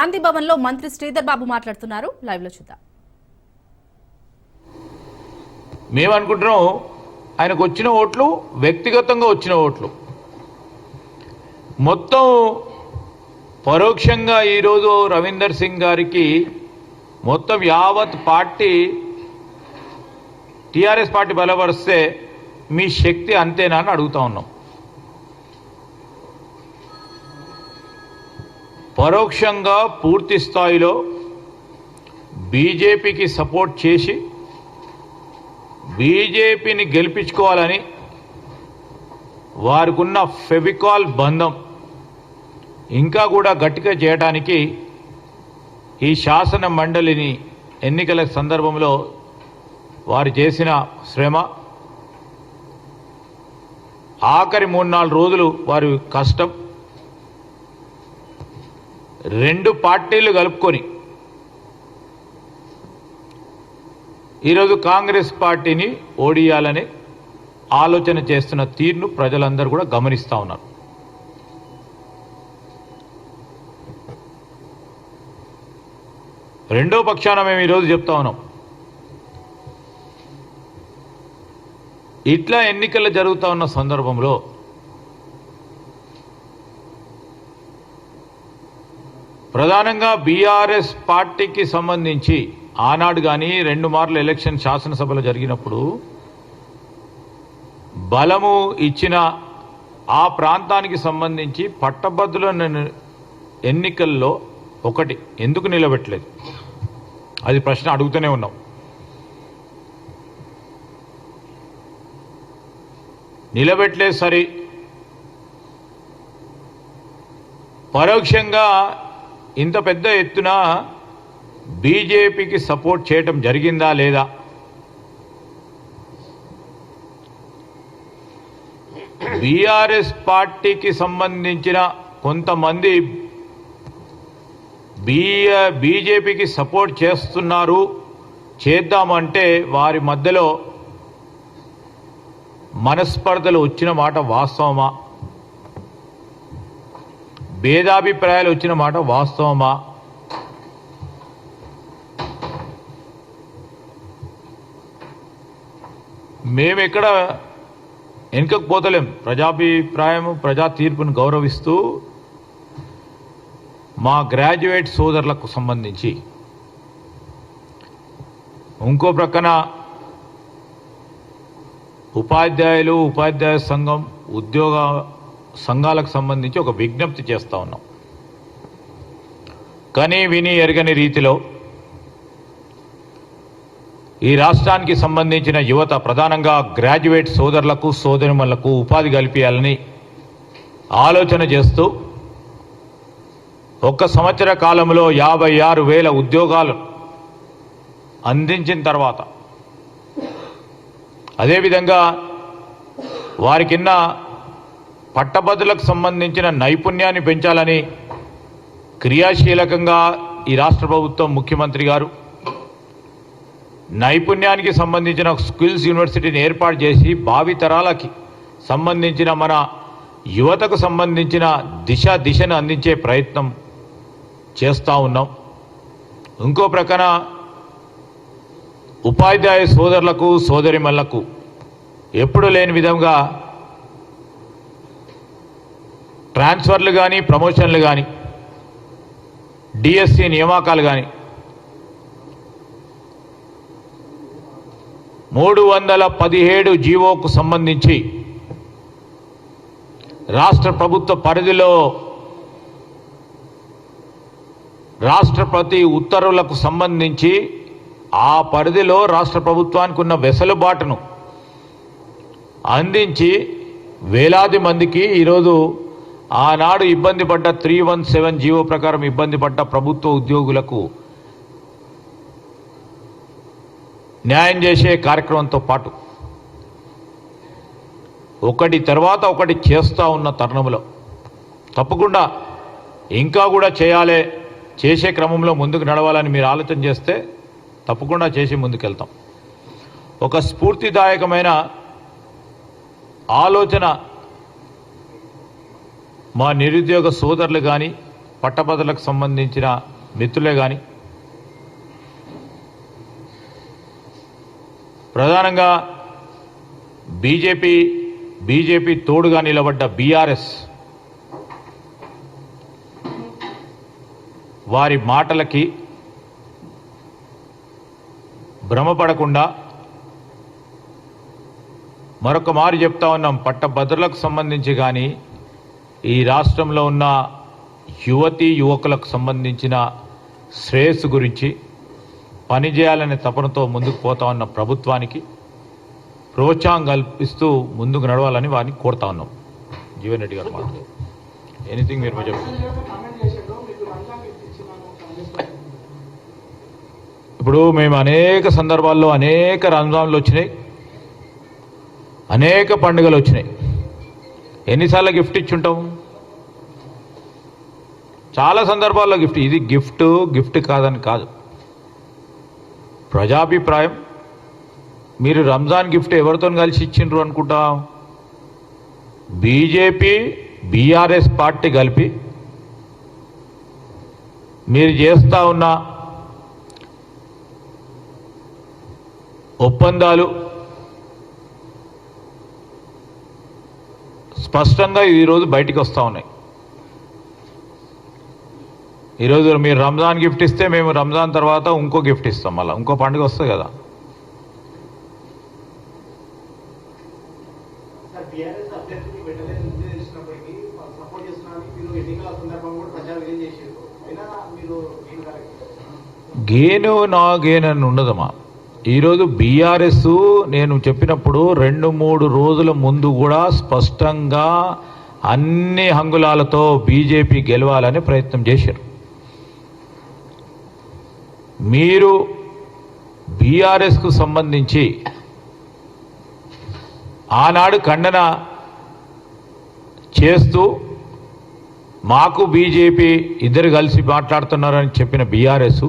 గాంధీ భవన్లో మంత్రి శ్రీధర్ బాబు మాట్లాడుతున్నారు. లైవ్లో చూద్దాం. మేము అనుకుంటున్నాం ఆయనకు వచ్చిన ఓట్లు వ్యక్తిగతంగా వచ్చిన ఓట్లు. మొత్తం పరోక్షంగా ఈరోజు రవీందర్ సింగ్ గారికి మొత్తం యావత్ పార్టీ టీఆర్ఎస్ పార్టీ బలపరిస్తే మీ శక్తి అంతేనా అని అడుగుతా ఉన్నాం. పరోక్షంగా పూర్తి స్థాయిలో బీజేపీకి సపోర్ట్ చేసి బీజేపీని గెలిపించుకోవాలని వారికున్న ఫెవికాల్ బంధం ఇంకా కూడా గట్టిగా చేయడానికి ఈ శాసన మండలిని ఎన్నికల సందర్భంలో వారు చేసిన శ్రమ ఆఖరి మూడు నాలుగు రోజులు వారి కష్టం రెండు పార్టీలు కలుపుకొని ఈరోజు కాంగ్రెస్ పార్టీని ఓడియాలని ఆలోచన చేస్తున్న తీరును ప్రజలందరూ కూడా గమనిస్తూ ఉన్నారు. రెండో పక్షాన మేము ఈరోజు చెప్తా ఉన్నాం. ఇట్లా ఎన్నికలు జరుగుతూ ఉన్న సందర్భంలో ప్రధానంగా బీఆర్ఎస్ పార్టీకి సంబంధించి ఆనాడు కానీ రెండు మార్లు ఎలక్షన్ శాసనసభలో జరిగినప్పుడు బలము ఇచ్చిన ఆ ప్రాంతానికి సంబంధించి పట్టభద్రుల ఎన్నికల్లో ఒకటి ఎందుకు నిలబెట్టలేదు? అది ప్రశ్న అడుగుతూనే ఉన్నాం. నిలబెట్టలేదు సరి. పరోక్షంగా ఇంత పెద్ద ఎత్తున బీజేపీకి సపోర్ట్ చేయటం జరిగిందా లేదా? బీఆర్ఎస్ పార్టీకి సంబంధించిన కొంతమంది బీ బీజేపీకి సపోర్ట్ చేస్తున్నారు చేద్దామంటే వారి మధ్యలో మనస్పర్ధలు వచ్చిన మాట వాస్తవమా? భేదాభిప్రాయాలు వచ్చిన మాట వాస్తవమా? మేము ఎక్కడ వెనుకకు పోతలేం ప్రజాభిప్రాయము ప్రజా తీర్పును గౌరవిస్తూ మా గ్రాడ్యుయేట్ సోదరులకు సంబంధించి ఇంకో ప్రక్కన ఉపాధ్యాయులు ఉపాధ్యాయ సంఘం ఉద్యోగ సంఘాలకు సంబంధించి ఒక విజ్ఞప్తి చేస్తా ఉన్నాం. కనీ విని ఎరగని రీతిలో ఈ రాష్ట్రానికి సంబంధించిన యువత ప్రధానంగా గ్రాడ్యుయేట్ సోదరులకు సోదరిమలకు ఉపాధి కల్పించాలని ఆలోచన చేస్తూ ఒక్క సంవత్సర కాలంలో యాభై ఆరు వేల ఉద్యోగాలు అందించిన తర్వాత అదేవిధంగా వారికిన్న పట్టభద్రులకు సంబంధించిన నైపుణ్యాన్ని పెంచాలని క్రియాశీలకంగా ఈ రాష్ట్ర ప్రభుత్వం ముఖ్యమంత్రి గారు నైపుణ్యానికి సంబంధించిన స్కిల్స్ యూనివర్సిటీని ఏర్పాటు చేసి భావితరాలకి సంబంధించిన మన యువతకు సంబంధించిన దిశ దిశను అందించే ప్రయత్నం చేస్తూ ఉన్నాం. ఇంకో ప్రక్కన ఉపాధ్యాయ సోదరులకు సోదరిమల్లకు ఎప్పుడు లేని విధంగా ట్రాన్స్ఫర్లు కానీ ప్రమోషన్లు కానీ డిఎస్సి నియామకాలు కానీ మూడు వందల పదిహేడు జీవోకు సంబంధించి రాష్ట్ర ప్రభుత్వ పరిధిలో రాష్ట్రపతి ఉత్తర్వులకు సంబంధించి ఆ పరిధిలో రాష్ట్ర ప్రభుత్వానికి ఉన్న వెసలుబాటును అందించి వేలాది మందికి ఈరోజు ఆనాడు ఇబ్బంది పడ్డ త్రీ వన్ సెవెన్ జీవో ప్రకారం ఇబ్బంది పడ్డ ప్రభుత్వ ఉద్యోగులకు న్యాయం చేసే కార్యక్రమంతో పాటు ఒకటి తర్వాత ఒకటి చేస్తూ ఉన్న తరుణంలో తప్పకుండా ఇంకా కూడా చేయాలి చేసే క్రమంలో ముందుకు నడవాలని మీరు ఆలోచన చేస్తే తప్పకుండా చేసి ముందుకెళ్తాం. ఒక స్ఫూర్తిదాయకమైన ఆలోచన మా నిరుద్యోగ సోదరులు కానీ పట్టభద్రులకు సంబంధించిన మిత్రులే కానీ ప్రధానంగా బీజేపీ బీజేపీ తోడుగా నిలబడ్డ బీఆర్ఎస్ వారి మాటలకి భ్రమపడకుండా మరొక మారు చెప్తా ఉన్నాం. పట్టభద్రులకు సంబంధించి కానీ ఈ రాష్ట్రంలో ఉన్న యువతి యువకులకు సంబంధించిన శ్రేయస్సు గురించి పనిచేయాలనే తపనతో ముందుకు పోతా ఉన్న ప్రభుత్వానికి ప్రోత్సాహం కల్పిస్తూ ముందుకు నడవాలని వారిని కోరుతా ఉన్నాం. జీవన్ రెడ్డి గారు మాట్లాడు ఎనీథింగ్ మీరు చెప్పండి. ఇప్పుడు మేము అనేక సందర్భాల్లో అనేక రంజాన్లు వచ్చినాయి. అనేక పండుగలు వచ్చినాయి. ఎన్నిసార్లు గిఫ్ట్ ఇచ్చుంటావు? చాలా సందర్భాల్లో గిఫ్ట్. ఇది గిఫ్ట్ గిఫ్ట్ కాదని కాదు. ప్రజాభిప్రాయం. మీరు రంజాన్ గిఫ్ట్ ఎవరితో కలిసి ఇచ్చిండ్రు అనుకుంటా? బీజేపీ బీఆర్ఎస్ పార్టీ కలిపి. మీరు చేస్తూ ఉన్న ఒప్పందాలు స్పష్టంగా ఈరోజు బయటికి వస్తూ ఉన్నాయి. ఈరోజు మీరు రంజాన్ గిఫ్ట్ ఇస్తే మేము రంజాన్ తర్వాత ఇంకో గిఫ్ట్ ఇస్తాం మళ్ళీ. ఇంకో పండుగ వస్తుంది కదా. గేను నా గేను అని ఉండదమ్మా. ఈరోజు బీఆర్ఎస్ నేను చెప్పినప్పుడు రెండు మూడు రోజుల ముందు కూడా స్పష్టంగా అన్ని హంగులాలతో బీజేపీ గెలవాలని ప్రయత్నం చేశారు. మీరు బీఆర్ఎస్కు సంబంధించి ఆనాడు ఖండన చేస్తూ మాకు బీజేపీ ఇద్దరు కలిసి మాట్లాడుతున్నారని చెప్పిన బీఆర్ఎస్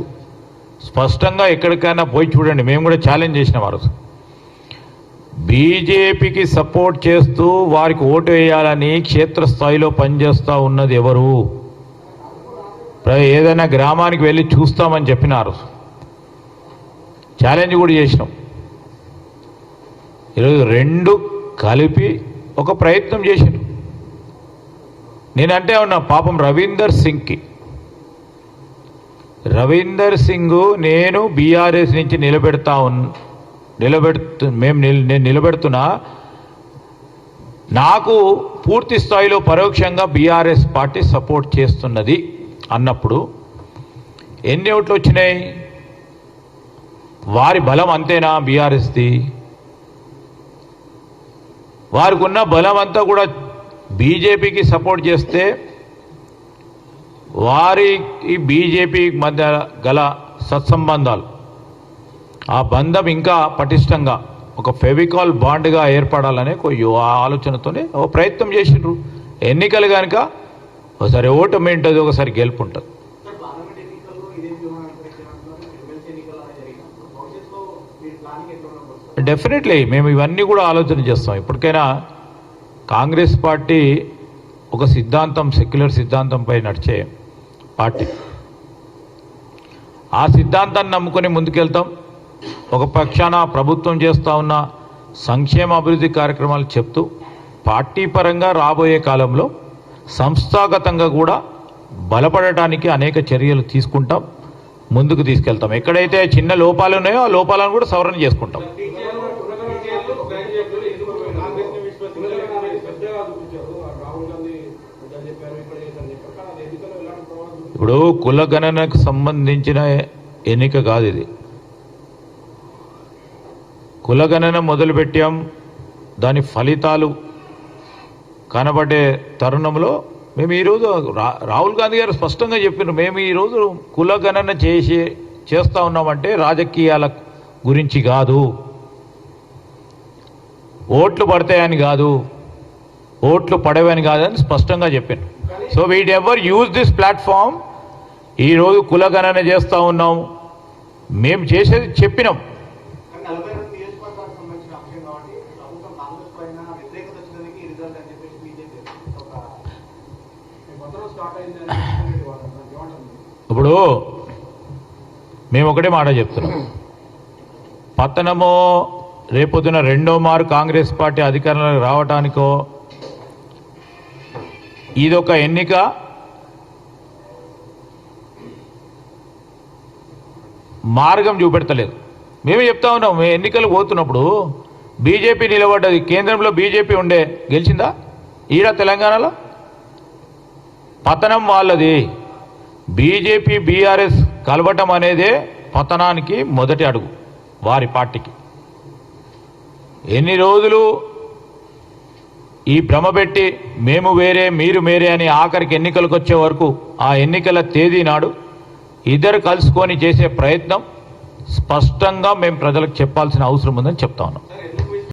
స్పష్టంగా ఎక్కడికైనా పోయి చూడండి. మేము కూడా ఛాలెంజ్ చేసిన వారు బీజేపీకి సపోర్ట్ చేస్తూ వారికి ఓటు వేయాలని క్షేత్రస్థాయిలో పనిచేస్తూ ఉన్నది ఎవరు? ఏదైనా గ్రామానికి వెళ్ళి చూస్తామని చెప్పినారు ఛాలెంజ్ కూడా చేసినాం. ఈరోజు రెండు కలిపి ఒక ప్రయత్నం చేసినారు నేనంటే ఉన్నా పాపం రవీందర్ సింగ్కి రవీందర్ సింగ్ నేను బీఆర్ఎస్ నుంచి నిలబెడతా ఉన్ నిలబెడుతు మేము నేను నిలబెడుతున్నా నాకు పూర్తి స్థాయిలో పరోక్షంగా బీఆర్ఎస్ పార్టీ సపోర్ట్ చేస్తున్నది అన్నప్పుడు ఎన్ని ఓట్లు వచ్చినాయి? వారి బలం అంతేనా బీఆర్ఎస్ది? వారికి ఉన్న బలం అంతా కూడా బీజేపీకి సపోర్ట్ చేస్తే వారికి బీజేపీ మధ్య గల సత్సంబంధాలు. ఆ బంధం ఇంకా పటిష్టంగా ఒక ఫెవికాల్ బాండ్గా ఏర్పడాలనే ఆలోచనతోనే ఓ ప్రయత్నం చేసిండ్రు. ఎన్నికలు కనుక ఒకసారి ఓటమి ఉంటుంది ఒకసారి గెలుపు ఉంటుంది డెఫినెట్లీ మేము ఇవన్నీ కూడా ఆలోచన చేస్తాం. ఇప్పటికైనా కాంగ్రెస్ పార్టీ ఒక సిద్ధాంతం సెక్యులర్ సిద్ధాంతంపై నడిచే పార్టీ. ఆ సిద్ధాంతాన్ని నమ్ముకొని ముందుకెళ్తాం. ఒక పక్షాన ప్రభుత్వం చేస్తూ ఉన్న సంక్షేమ అభివృద్ధి కార్యక్రమాలు చెప్తూ పార్టీ పరంగా రాబోయే కాలంలో సంస్థాగతంగా కూడా బలపడటానికి అనేక చర్యలు తీసుకుంటాం. ముందుకు తీసుకెళ్తాం. ఎక్కడైతే చిన్న లోపాలు ఉన్నాయో ఆ లోపాలను కూడా సవరణ చేసుకుంటాం. ఇప్పుడు కులగణనకు సంబంధించిన ఎన్నిక కాదు ఇది. కులగణన మొదలుపెట్టాం దాని ఫలితాలు కనబడే తరుణంలో మేము ఈరోజు రా రాహుల్ గాంధీ గారు స్పష్టంగా చెప్పినారు మేము ఈరోజు కులగణన చేసి చేస్తూ ఉన్నామంటే రాజకీయాల గురించి కాదు. ఓట్లు పడతాయని కాదు. ఓట్లు పడవని కాదని స్పష్టంగా చెప్పాను so whatever use this platform ఈరోజు కులగణన చేస్తూ ఉన్నాం. మేము చేసేది చెప్పినాం. ఇప్పుడు మేము ఒకటే మాట చెప్తున్నాం. పతనమో రేపొద్దున రెండో మారు కాంగ్రెస్ పార్టీ అధికారంలోకి రావటానికో ఇదొక ఎన్నిక. మార్గం చూపెడతలేదు. మేమే చెప్తా ఉన్నాం మేము ఎన్నికలు పోతున్నప్పుడు బీజేపీ నిలబడ్డది కేంద్రంలో బీజేపీ ఉండే గెలిచిందా? ఈడ తెలంగాణలో? పతనం వాళ్ళది. బీజేపీ బీఆర్ఎస్ కలవటం అనేదే పతనానికి మొదటి అడుగు వారి పార్టీకి. ఎన్ని రోజులు ఈ భ్రమ పెట్టి మేము వేరే మీరు వేరే అని ఆఖరికి ఎన్నికలకు వచ్చే వరకు ఆ ఎన్నికల తేదీ నాడు ఇద్దరు కలుసుకొని చేసే ప్రయత్నం స్పష్టంగా మేము ప్రజలకు చెప్పాల్సిన అవసరం ఉందని చెప్తా ఉన్నాం.